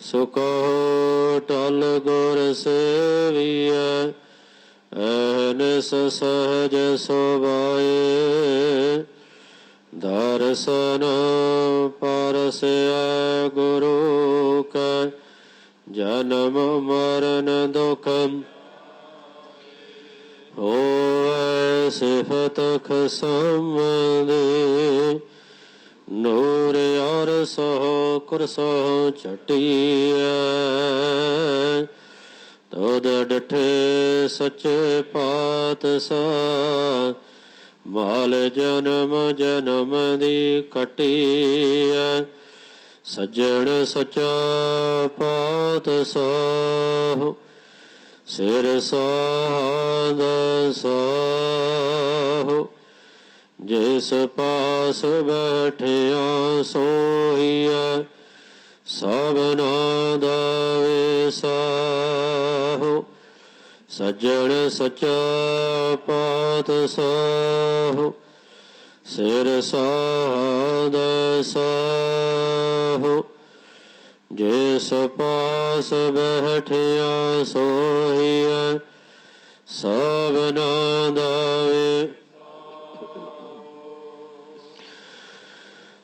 ਸੁਕੋ ਟਲ ਗੁਰ ਸੇਵੀਐ ਐਨਸ ਸਹਜ ਸੁਭਾਏ। ਦਰਸ਼ਨ ਪਰਸਿਆ ਗੁਰੂ ਕੈ, ਜਨਮ ਮਰਨ ਦੁਖਮ ਹੋਏ ਸਿਫਤ ਖਸਮ ਦੇ ਨੂਰ ਔਰ ਸੋ ਕੁਰਸੋ ਛਟੀਐ। ਤੋਦ ਡਠੇ ਸੱਚੇ ਪਾਤਸ਼ਾਹ ਮਾਲ ਜਨਮ ਜਨਮ ਦੀ ਕਟੀਐ। ਸੱਜਣ ਸਚਾ ਪਾਤਸ਼ਾਹ ਸਿਰ ਸਾਧ ਸਾਹੁ। ਜਿਸ ਪਾਸ ਬੈਠਿਆ ਸੋਈਐ ਸਭਨਾ ਦਾ ਵਿਸਾਹੁ ਸੱਜਣ ਸਚਾ ਪਾਤਸ਼ਾਹ ਸਿਰ ਸਾਧ ਸਾਹੁ। ਜਿਸ ਪਾਸ ਬੈਠਿਆ ਸੋਈਐ ਸਭਨਾ ਦਾ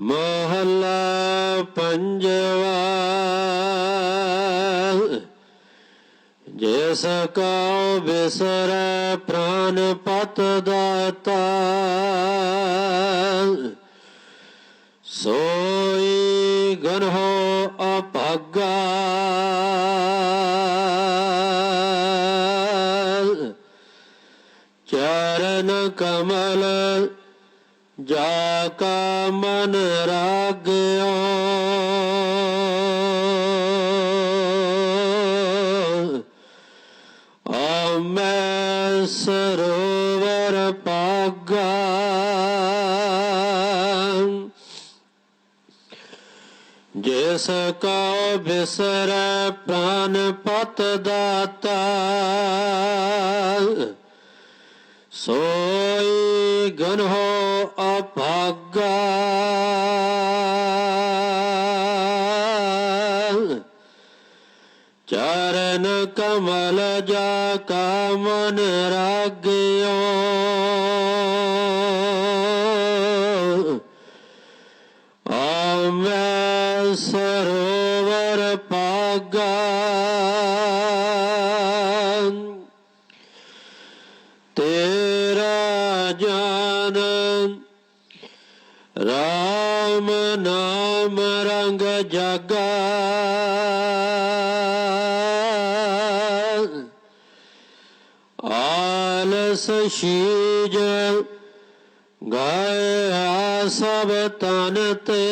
ਮਹੱਲਾ ਪੰਜਵਾ ਜਿਸ ਕਾ ਬਿਸਰ ਪ੍ਰਾਨ ਪਤ ਦਾਤਾ ਸੋਈ ਗਨਹੁ ਅਭਾਗਾ। ਚਰਨ ਕਮਲ ਜਾ ਕਾ ਮਨ ਰਾਗਿਓ ਆਮੈ ਸਰੋਵਰ ਪਾਗਾ। ਜਿਸ ਕਾ ਬਿਸਰ ਪ੍ਰਾਨ ਪਤ ਦਾਤਾ। ਸੋਈ ਗਨਹੁ ਅਭਾਗਾ ਚਰਨ ਕਮਲ ਜਾ ਕਾ ਮਨ ਰਾਗਿਓ। ਆਮੈ ਸਰੋਵਰ ਜਾਨ ਰਾਮ ਨਾਮ ਰੰਗ ਜਗਾ। ਆਲਸ ਸ਼ੀਜ ਗਾਇਆ ਸਭ ਤਨ ਤੇ।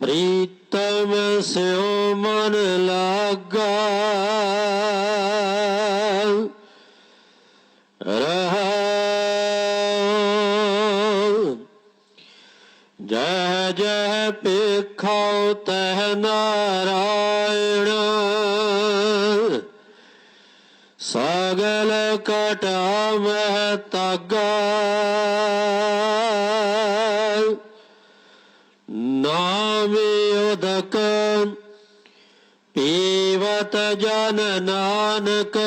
ਪ੍ਰੀਤਮ ਸਿਉ ਜੈ ਜੈ ਪੇਖਾਉ ਤਹ ਨਾਰਾਇਣ। ਸਗਲ ਕਟਾ ਮਹਿ ਤਾਗਾ। ਨਾਮੇ ਉਦਕ ਪੀਵਤ ਜਨ ਨਾਨਕ।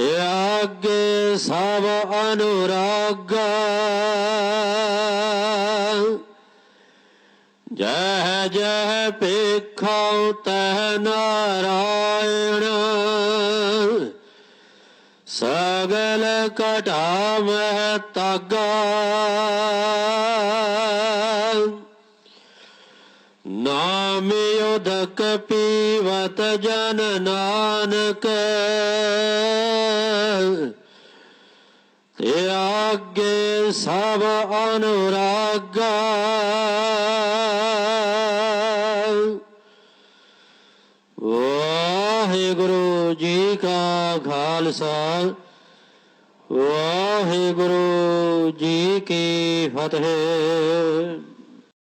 ਤਿਆਗੇ ਸਭ ਅਨੁਰਾਗਾ। ਜਹ ਜਹ ਪੇਖਾਉ ਤਹ ਨਾਰਾਇਣ। ਸਗਲ ਕਟਾ ਮਹਿ ਤਾਗਾ। ਨਾਮ ਉਦਕ ਪੀਵਤ ਜਨ ਨਾਨਕ। ਤੇ ਆਗੇ ਸਭ ਅਨੁਰਾਗਾ। ਵਾਹਿਗੁਰੂ ਜੀ ਕਾ ਖਾਲਸਾ, ਵਾਹਿਗੁਰੂ ਜੀ ਕੀ ਫਤਿਹ।